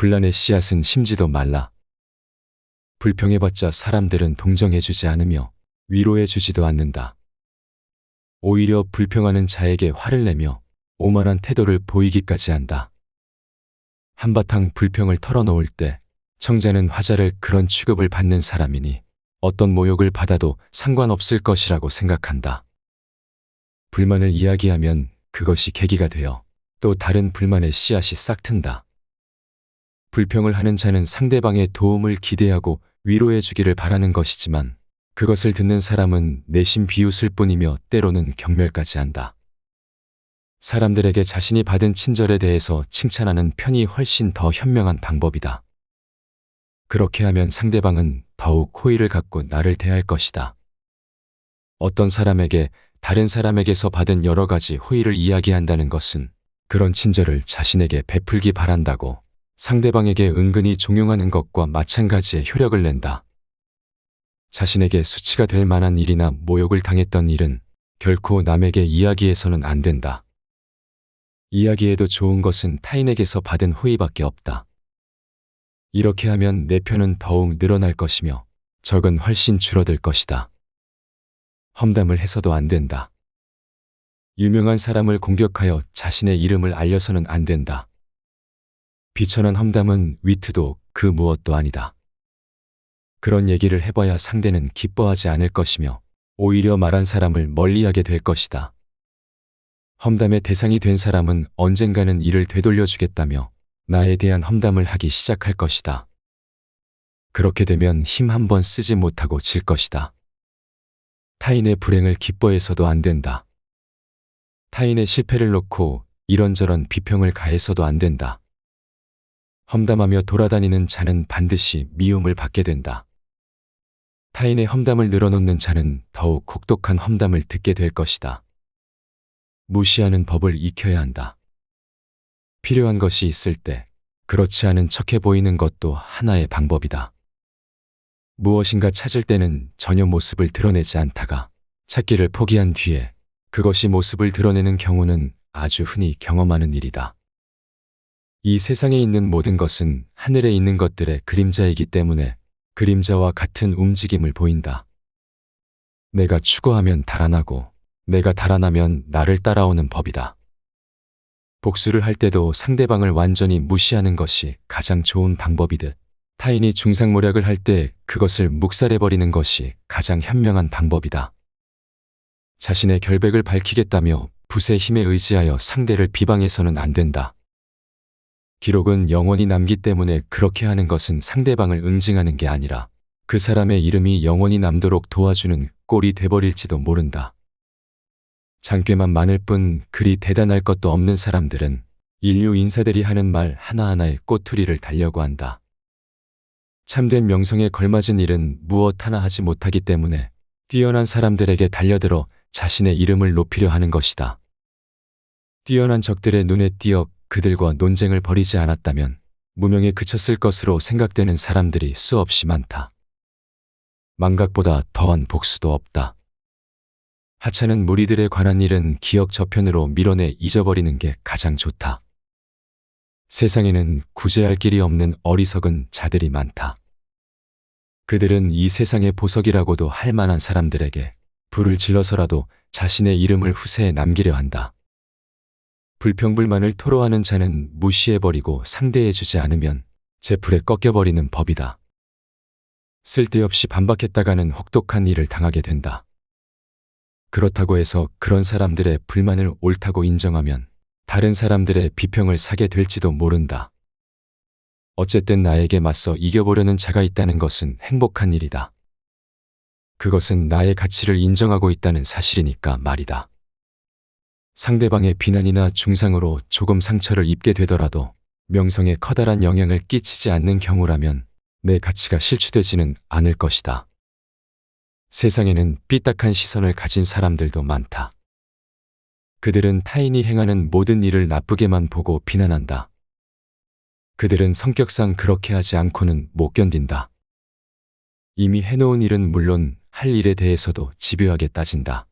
분란의 씨앗은 심지도 말라. 불평해봤자 사람들은 동정해주지 않으며 위로해주지도 않는다. 오히려 불평하는 자에게 화를 내며 오만한 태도를 보이기까지 한다. 한바탕 불평을 털어놓을 때 청자는 화자를 그런 취급을 받는 사람이니 어떤 모욕을 받아도 상관없을 것이라고 생각한다. 불만을 이야기하면 그것이 계기가 되어 또 다른 불만의 씨앗이 싹 튼다. 불평을 하는 자는 상대방의 도움을 기대하고 위로해 주기를 바라는 것이지만 그것을 듣는 사람은 내심 비웃을 뿐이며 때로는 경멸까지 한다. 사람들에게 자신이 받은 친절에 대해서 칭찬하는 편이 훨씬 더 현명한 방법이다. 그렇게 하면 상대방은 더욱 호의를 갖고 나를 대할 것이다. 어떤 사람에게 다른 사람에게서 받은 여러 가지 호의를 이야기한다는 것은 그런 친절을 자신에게 베풀기 바란다고 상대방에게 은근히 종용하는 것과 마찬가지의 효력을 낸다. 자신에게 수치가 될 만한 일이나 모욕을 당했던 일은 결코 남에게 이야기해서는 안 된다. 이야기해도 좋은 것은 타인에게서 받은 호의밖에 없다. 이렇게 하면 내 편은 더욱 늘어날 것이며 적은 훨씬 줄어들 것이다. 험담을 해서도 안 된다. 유명한 사람을 공격하여 자신의 이름을 알려서는 안 된다. 비천한 험담은 위트도 그 무엇도 아니다. 그런 얘기를 해봐야 상대는 기뻐하지 않을 것이며 오히려 말한 사람을 멀리하게 될 것이다. 험담의 대상이 된 사람은 언젠가는 이를 되돌려주겠다며 나에 대한 험담을 하기 시작할 것이다. 그렇게 되면 힘 한 번 쓰지 못하고 질 것이다. 타인의 불행을 기뻐해서도 안 된다. 타인의 실패를 놓고 이런저런 비평을 가해서도 안 된다. 험담하며 돌아다니는 자는 반드시 미움을 받게 된다. 타인의 험담을 늘어놓는 자는 더욱 혹독한 험담을 듣게 될 것이다. 무시하는 법을 익혀야 한다. 필요한 것이 있을 때 그렇지 않은 척해 보이는 것도 하나의 방법이다. 무엇인가 찾을 때는 전혀 모습을 드러내지 않다가 찾기를 포기한 뒤에 그것이 모습을 드러내는 경우는 아주 흔히 경험하는 일이다. 이 세상에 있는 모든 것은 하늘에 있는 것들의 그림자이기 때문에 그림자와 같은 움직임을 보인다. 내가 추구하면 달아나고 내가 달아나면 나를 따라오는 법이다. 복수를 할 때도 상대방을 완전히 무시하는 것이 가장 좋은 방법이듯 타인이 중상모략을 할 때 그것을 묵살해버리는 것이 가장 현명한 방법이다. 자신의 결백을 밝히겠다며 붓의 힘에 의지하여 상대를 비방해서는 안 된다. 기록은 영원히 남기 때문에 그렇게 하는 것은 상대방을 응징하는 게 아니라 그 사람의 이름이 영원히 남도록 도와주는 꼴이 돼버릴지도 모른다. 장꾀만 많을 뿐 그리 대단할 것도 없는 사람들은 인류 인사들이 하는 말 하나하나에 꼬투리를 달려고 한다. 참된 명성에 걸맞은 일은 무엇 하나 하지 못하기 때문에 뛰어난 사람들에게 달려들어 자신의 이름을 높이려 하는 것이다. 뛰어난 적들의 눈에 띄어 그들과 논쟁을 벌이지 않았다면 무명에 그쳤을 것으로 생각되는 사람들이 수없이 많다. 망각보다 더한 복수도 없다. 하찮은 무리들에 관한 일은 기억 저편으로 밀어내 잊어버리는 게 가장 좋다. 세상에는 구제할 길이 없는 어리석은 자들이 많다. 그들은 이 세상의 보석이라고도 할 만한 사람들에게 불을 질러서라도 자신의 이름을 후세에 남기려 한다. 불평불만을 토로하는 자는 무시해버리고 상대해주지 않으면 제풀에 꺾여버리는 법이다. 쓸데없이 반박했다가는 혹독한 일을 당하게 된다. 그렇다고 해서 그런 사람들의 불만을 옳다고 인정하면 다른 사람들의 비평을 사게 될지도 모른다. 어쨌든 나에게 맞서 이겨보려는 자가 있다는 것은 행복한 일이다. 그것은 나의 가치를 인정하고 있다는 사실이니까 말이다. 상대방의 비난이나 중상으로 조금 상처를 입게 되더라도 명성에 커다란 영향을 끼치지 않는 경우라면 내 가치가 실추되지는 않을 것이다. 세상에는 삐딱한 시선을 가진 사람들도 많다. 그들은 타인이 행하는 모든 일을 나쁘게만 보고 비난한다. 그들은 성격상 그렇게 하지 않고는 못 견딘다. 이미 해놓은 일은 물론 할 일에 대해서도 집요하게 따진다.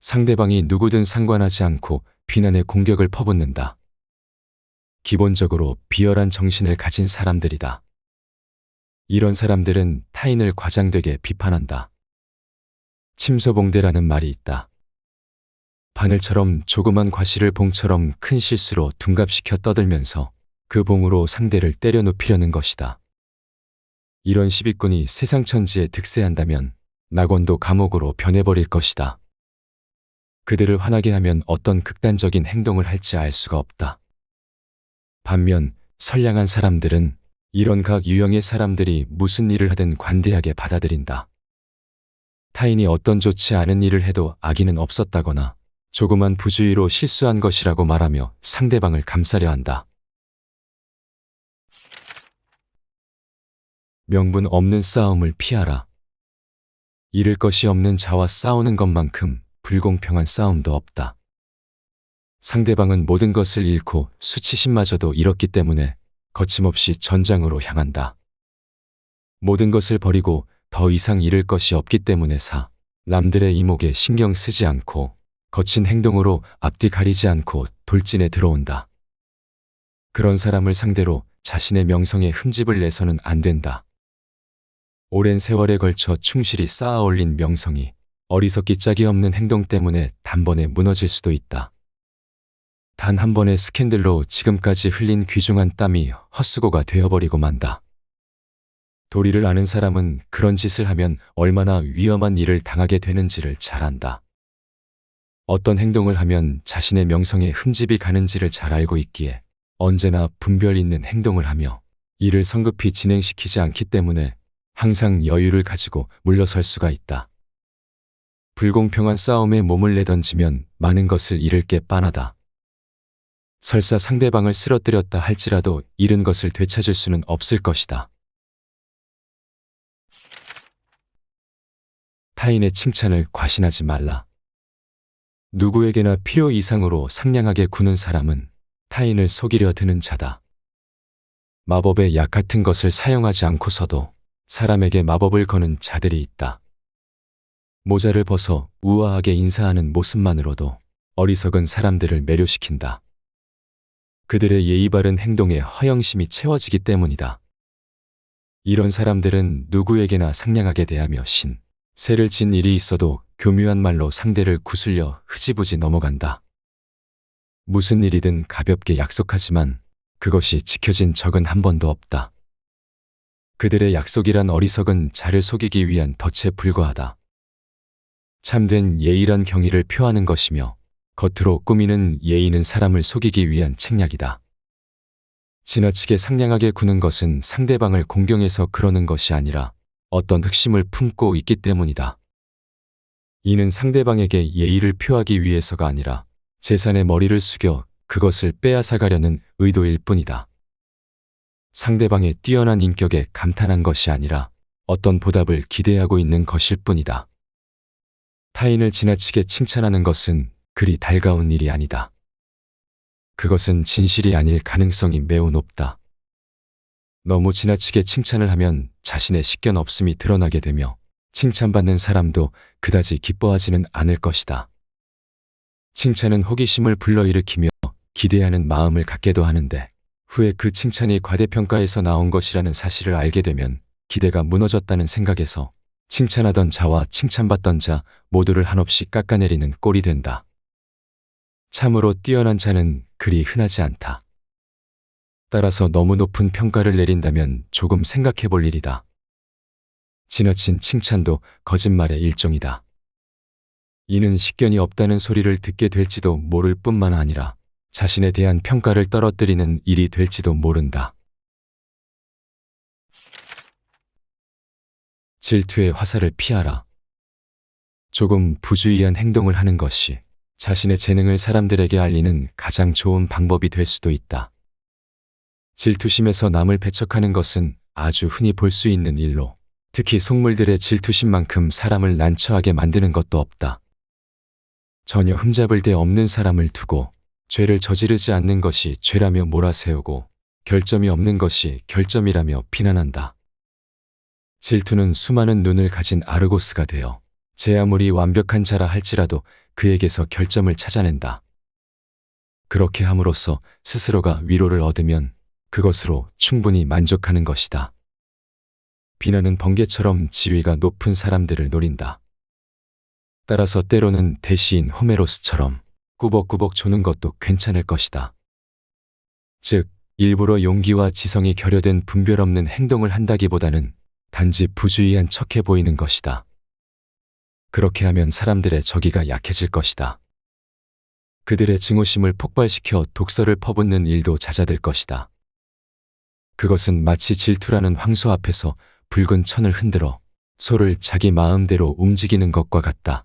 상대방이 누구든 상관하지 않고 비난의 공격을 퍼붓는다. 기본적으로 비열한 정신을 가진 사람들이다. 이런 사람들은 타인을 과장되게 비판한다. 침소봉대라는 말이 있다. 바늘처럼 조그만 과실을 봉처럼 큰 실수로 둔갑시켜 떠들면서 그 봉으로 상대를 때려 눕히려는 것이다. 이런 시비꾼이 세상 천지에 득세한다면 낙원도 감옥으로 변해버릴 것이다. 그들을 화나게 하면 어떤 극단적인 행동을 할지 알 수가 없다. 반면 선량한 사람들은 이런 각 유형의 사람들이 무슨 일을 하든 관대하게 받아들인다. 타인이 어떤 좋지 않은 일을 해도 악의는 없었다거나 조그만 부주의로 실수한 것이라고 말하며 상대방을 감싸려 한다. 명분 없는 싸움을 피하라. 잃을 것이 없는 자와 싸우는 것만큼 불공평한 싸움도 없다. 상대방은 모든 것을 잃고 수치심마저도 잃었기 때문에 거침없이 전장으로 향한다. 모든 것을 버리고 더 이상 잃을 것이 없기 때문에 사, 남들의 이목에 신경 쓰지 않고 거친 행동으로 앞뒤 가리지 않고 돌진에 들어온다. 그런 사람을 상대로 자신의 명성에 흠집을 내서는 안 된다. 오랜 세월에 걸쳐 충실히 쌓아 올린 명성이 어리석기 짝이 없는 행동 때문에 단번에 무너질 수도 있다. 단 한 번의 스캔들로 지금까지 흘린 귀중한 땀이 헛수고가 되어버리고 만다. 도리를 아는 사람은 그런 짓을 하면 얼마나 위험한 일을 당하게 되는지를 잘 안다. 어떤 행동을 하면 자신의 명성에 흠집이 가는지를 잘 알고 있기에 언제나 분별 있는 행동을 하며 일을 성급히 진행시키지 않기 때문에 항상 여유를 가지고 물러설 수가 있다. 불공평한 싸움에 몸을 내던지면 많은 것을 잃을 게 빤하다. 설사 상대방을 쓰러뜨렸다 할지라도 잃은 것을 되찾을 수는 없을 것이다. 타인의 칭찬을 과신하지 말라. 누구에게나 필요 이상으로 상냥하게 구는 사람은 타인을 속이려 드는 자다. 마법의 약 같은 것을 사용하지 않고서도 사람에게 마법을 거는 자들이 있다. 모자를 벗어 우아하게 인사하는 모습만으로도 어리석은 사람들을 매료시킨다. 그들의 예의 바른 행동에 허영심이 채워지기 때문이다. 이런 사람들은 누구에게나 상냥하게 대하며 신, 새를 진 일이 있어도 교묘한 말로 상대를 구슬려 흐지부지 넘어간다. 무슨 일이든 가볍게 약속하지만 그것이 지켜진 적은 한 번도 없다. 그들의 약속이란 어리석은 자를 속이기 위한 덫에 불과하다. 참된 예의란 경의를 표하는 것이며 겉으로 꾸미는 예의는 사람을 속이기 위한 책략이다. 지나치게 상냥하게 구는 것은 상대방을 공경해서 그러는 것이 아니라 어떤 흑심을 품고 있기 때문이다. 이는 상대방에게 예의를 표하기 위해서가 아니라 재산의 머리를 숙여 그것을 빼앗아가려는 의도일 뿐이다. 상대방의 뛰어난 인격에 감탄한 것이 아니라 어떤 보답을 기대하고 있는 것일 뿐이다. 타인을 지나치게 칭찬하는 것은 그리 달가운 일이 아니다. 그것은 진실이 아닐 가능성이 매우 높다. 너무 지나치게 칭찬을 하면 자신의 식견 없음이 드러나게 되며 칭찬받는 사람도 그다지 기뻐하지는 않을 것이다. 칭찬은 호기심을 불러일으키며 기대하는 마음을 갖게도 하는데 후에 그 칭찬이 과대평가에서 나온 것이라는 사실을 알게 되면 기대가 무너졌다는 생각에서 칭찬하던 자와 칭찬받던 자 모두를 한없이 깎아내리는 꼴이 된다. 참으로 뛰어난 자는 그리 흔하지 않다. 따라서 너무 높은 평가를 내린다면 조금 생각해 볼 일이다. 지나친 칭찬도 거짓말의 일종이다. 이는 식견이 없다는 소리를 듣게 될지도 모를 뿐만 아니라 자신에 대한 평가를 떨어뜨리는 일이 될지도 모른다. 질투의 화살을 피하라. 조금 부주의한 행동을 하는 것이 자신의 재능을 사람들에게 알리는 가장 좋은 방법이 될 수도 있다. 질투심에서 남을 배척하는 것은 아주 흔히 볼 수 있는 일로 특히 속물들의 질투심만큼 사람을 난처하게 만드는 것도 없다. 전혀 흠잡을 데 없는 사람을 두고 죄를 저지르지 않는 것이 죄라며 몰아세우고 결점이 없는 것이 결점이라며 비난한다. 질투는 수많은 눈을 가진 아르고스가 되어 제 아무리 완벽한 자라 할지라도 그에게서 결점을 찾아낸다. 그렇게 함으로써 스스로가 위로를 얻으면 그것으로 충분히 만족하는 것이다. 비나는 번개처럼 지위가 높은 사람들을 노린다. 따라서 때로는 대시인 호메로스처럼 꾸벅꾸벅 조는 것도 괜찮을 것이다. 즉, 일부러 용기와 지성이 결여된 분별 없는 행동을 한다기보다는 단지 부주의한 척해 보이는 것이다. 그렇게 하면 사람들의 저기가 약해질 것이다. 그들의 증오심을 폭발시켜 독서를 퍼붓는 일도 잦아들 것이다. 그것은 마치 질투라는 황소 앞에서 붉은 천을 흔들어 소를 자기 마음대로 움직이는 것과 같다.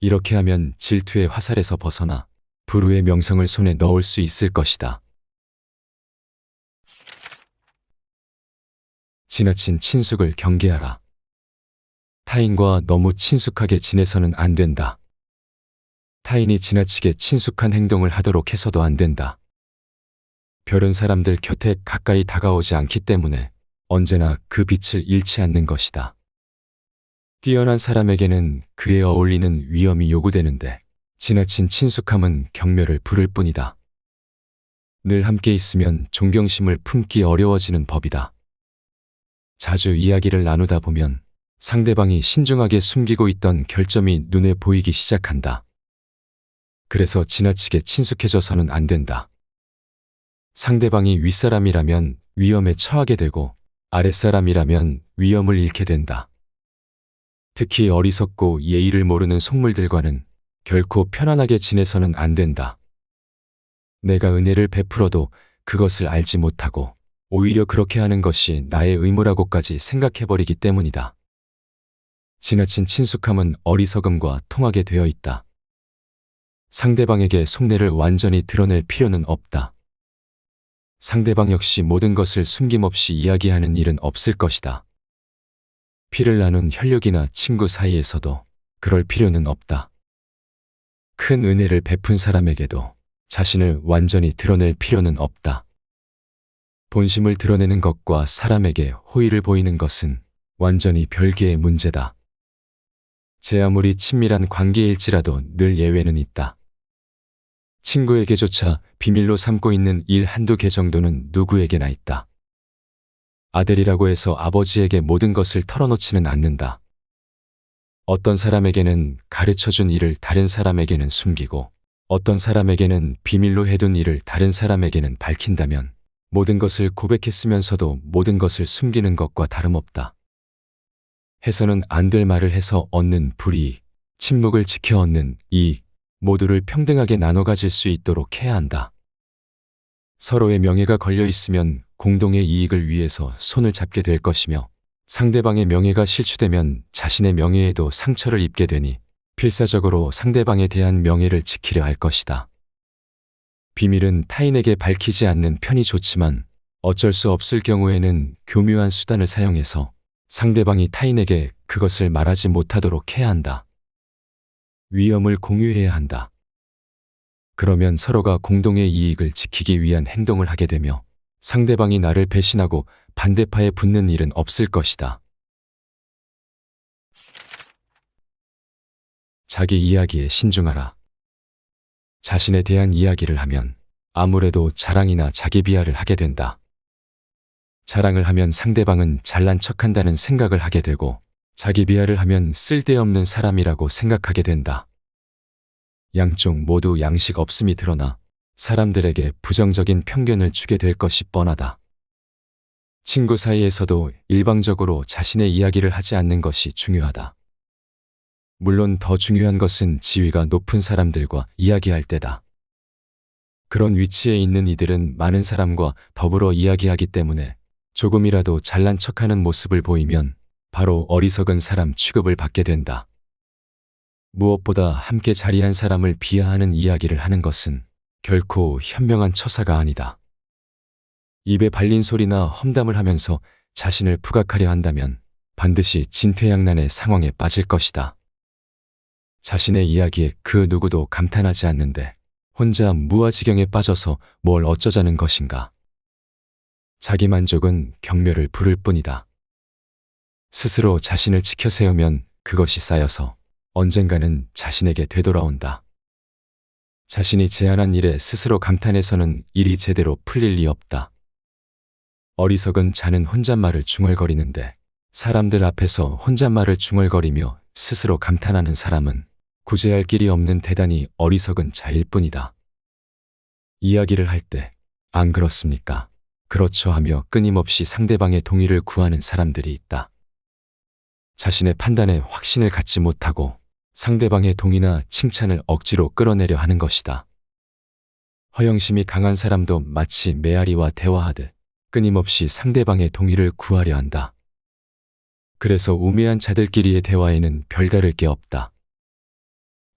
이렇게 하면 질투의 화살에서 벗어나 불후의 명성을 손에 넣을 수 있을 것이다. 지나친 친숙을 경계하라. 타인과 너무 친숙하게 지내서는 안 된다. 타인이 지나치게 친숙한 행동을 하도록 해서도 안 된다. 별은 사람들 곁에 가까이 다가오지 않기 때문에 언제나 그 빛을 잃지 않는 것이다. 뛰어난 사람에게는 그에 어울리는 위험이 요구되는데 지나친 친숙함은 경멸을 부를 뿐이다. 늘 함께 있으면 존경심을 품기 어려워지는 법이다. 자주 이야기를 나누다 보면 상대방이 신중하게 숨기고 있던 결점이 눈에 보이기 시작한다. 그래서 지나치게 친숙해져서는 안 된다. 상대방이 윗사람이라면 위험에 처하게 되고 아랫사람이라면 위험을 잃게 된다. 특히 어리석고 예의를 모르는 속물들과는 결코 편안하게 지내서는 안 된다. 내가 은혜를 베풀어도 그것을 알지 못하고 오히려 그렇게 하는 것이 나의 의무라고까지 생각해버리기 때문이다. 지나친 친숙함은 어리석음과 통하게 되어 있다. 상대방에게 속내를 완전히 드러낼 필요는 없다. 상대방 역시 모든 것을 숨김없이 이야기하는 일은 없을 것이다. 피를 나눈 혈육이나 친구 사이에서도 그럴 필요는 없다. 큰 은혜를 베푼 사람에게도 자신을 완전히 드러낼 필요는 없다. 본심을 드러내는 것과 사람에게 호의를 보이는 것은 완전히 별개의 문제다. 제 아무리 친밀한 관계일지라도 늘 예외는 있다. 친구에게조차 비밀로 삼고 있는 일 한두 개 정도는 누구에게나 있다. 아들이라고 해서 아버지에게 모든 것을 털어놓지는 않는다. 어떤 사람에게는 가르쳐 준 일을 다른 사람에게는 숨기고 어떤 사람에게는 비밀로 해둔 일을 다른 사람에게는 밝힌다면 모든 것을 고백했으면서도 모든 것을 숨기는 것과 다름없다. 해서는 안 될 말을 해서 얻는 불이익, 침묵을 지켜 얻는 이익, 모두를 평등하게 나눠 가질 수 있도록 해야 한다. 서로의 명예가 걸려 있으면 공동의 이익을 위해서 손을 잡게 될 것이며 상대방의 명예가 실추되면 자신의 명예에도 상처를 입게 되니 필사적으로 상대방에 대한 명예를 지키려 할 것이다. 비밀은 타인에게 밝히지 않는 편이 좋지만 어쩔 수 없을 경우에는 교묘한 수단을 사용해서 상대방이 타인에게 그것을 말하지 못하도록 해야 한다. 위험을 공유해야 한다. 그러면 서로가 공동의 이익을 지키기 위한 행동을 하게 되며 상대방이 나를 배신하고 반대파에 붙는 일은 없을 것이다. 자기 이야기에 신중하라. 자신에 대한 이야기를 하면 아무래도 자랑이나 자기 비하를 하게 된다. 자랑을 하면 상대방은 잘난 척한다는 생각을 하게 되고 자기 비하를 하면 쓸데없는 사람이라고 생각하게 된다. 양쪽 모두 양식 없음이 드러나 사람들에게 부정적인 편견을 주게 될 것이 뻔하다. 친구 사이에서도 일방적으로 자신의 이야기를 하지 않는 것이 중요하다. 물론 더 중요한 것은 지위가 높은 사람들과 이야기할 때다. 그런 위치에 있는 이들은 많은 사람과 더불어 이야기하기 때문에 조금이라도 잘난 척하는 모습을 보이면 바로 어리석은 사람 취급을 받게 된다. 무엇보다 함께 자리한 사람을 비하하는 이야기를 하는 것은 결코 현명한 처사가 아니다. 입에 발린 소리나 험담을 하면서 자신을 부각하려 한다면 반드시 진퇴양난의 상황에 빠질 것이다. 자신의 이야기에 그 누구도 감탄하지 않는데 혼자 무아지경에 빠져서 뭘 어쩌자는 것인가. 자기 만족은 경멸을 부를 뿐이다. 스스로 자신을 지켜 세우면 그것이 쌓여서 언젠가는 자신에게 되돌아온다. 자신이 제안한 일에 스스로 감탄해서는 일이 제대로 풀릴 리 없다. 어리석은 자는 혼잣말을 중얼거리는데 사람들 앞에서 혼잣말을 중얼거리며 스스로 감탄하는 사람은 구제할 길이 없는 대단히 어리석은 자일 뿐이다. 이야기를 할 때, 안 그렇습니까? 그렇죠 하며 끊임없이 상대방의 동의를 구하는 사람들이 있다. 자신의 판단에 확신을 갖지 못하고 상대방의 동의나 칭찬을 억지로 끌어내려 하는 것이다. 허영심이 강한 사람도 마치 메아리와 대화하듯 끊임없이 상대방의 동의를 구하려 한다. 그래서 우매한 자들끼리의 대화에는 별다를 게 없다.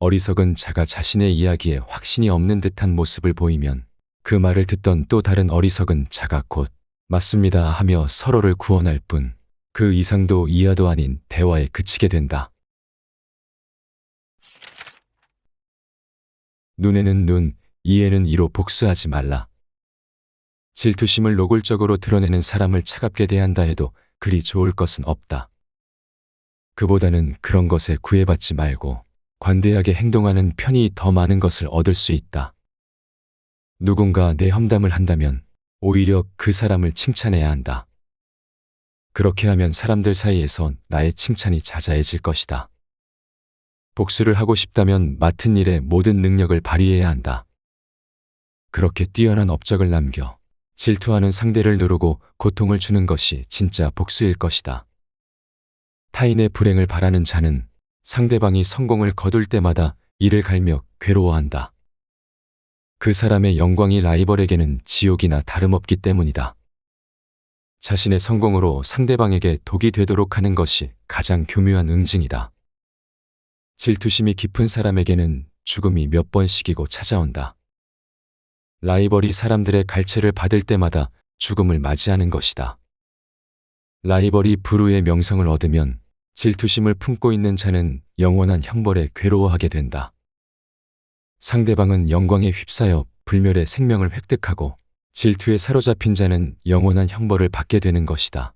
어리석은 자가 자신의 이야기에 확신이 없는 듯한 모습을 보이면 그 말을 듣던 또 다른 어리석은 자가 곧 맞습니다 하며 서로를 구원할 뿐 그 이상도 이하도 아닌 대화에 그치게 된다. 눈에는 눈, 이에는 이로 복수하지 말라. 질투심을 노골적으로 드러내는 사람을 차갑게 대한다 해도 그리 좋을 것은 없다. 그보다는 그런 것에 구애받지 말고 관대하게 행동하는 편이 더 많은 것을 얻을 수 있다. 누군가 내 험담을 한다면 오히려 그 사람을 칭찬해야 한다. 그렇게 하면 사람들 사이에서 나의 칭찬이 자자해질 것이다. 복수를 하고 싶다면 맡은 일에 모든 능력을 발휘해야 한다. 그렇게 뛰어난 업적을 남겨 질투하는 상대를 누르고 고통을 주는 것이 진짜 복수일 것이다. 타인의 불행을 바라는 자는 상대방이 성공을 거둘 때마다 이를 갈며 괴로워한다. 그 사람의 영광이 라이벌에게는 지옥이나 다름없기 때문이다. 자신의 성공으로 상대방에게 독이 되도록 하는 것이 가장 교묘한 응징이다. 질투심이 깊은 사람에게는 죽음이 몇 번씩이고 찾아온다. 라이벌이 사람들의 갈채를 받을 때마다 죽음을 맞이하는 것이다. 라이벌이 불후의 명성을 얻으면 질투심을 품고 있는 자는 영원한 형벌에 괴로워하게 된다. 상대방은 영광에 휩싸여 불멸의 생명을 획득하고 질투에 사로잡힌 자는 영원한 형벌을 받게 되는 것이다.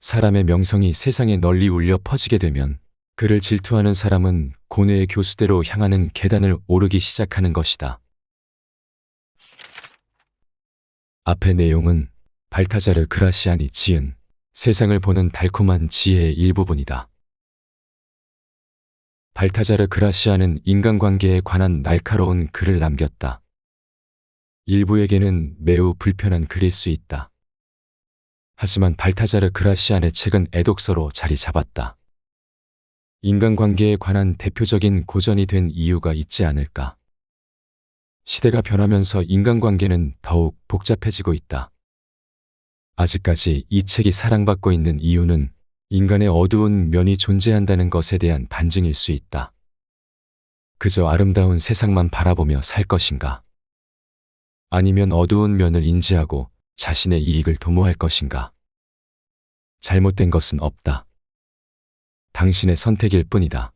사람의 명성이 세상에 널리 울려 퍼지게 되면 그를 질투하는 사람은 고뇌의 교수대로 향하는 계단을 오르기 시작하는 것이다. 앞의 내용은 발타자르 그라시안이 지은 세상을 보는 달콤한 지혜의 일부분이다. 발타자르 그라시아는 인간관계에 관한 날카로운 글을 남겼다. 일부에게는 매우 불편한 글일 수 있다. 하지만 발타자르 그라시안의 책은 애독서로 자리 잡았다. 인간관계에 관한 대표적인 고전이 된 이유가 있지 않을까. 시대가 변하면서 인간관계는 더욱 복잡해지고 있다. 아직까지 이 책이 사랑받고 있는 이유는 인간의 어두운 면이 존재한다는 것에 대한 반증일 수 있다. 그저 아름다운 세상만 바라보며 살 것인가? 아니면 어두운 면을 인지하고 자신의 이익을 도모할 것인가? 잘못된 것은 없다. 당신의 선택일 뿐이다.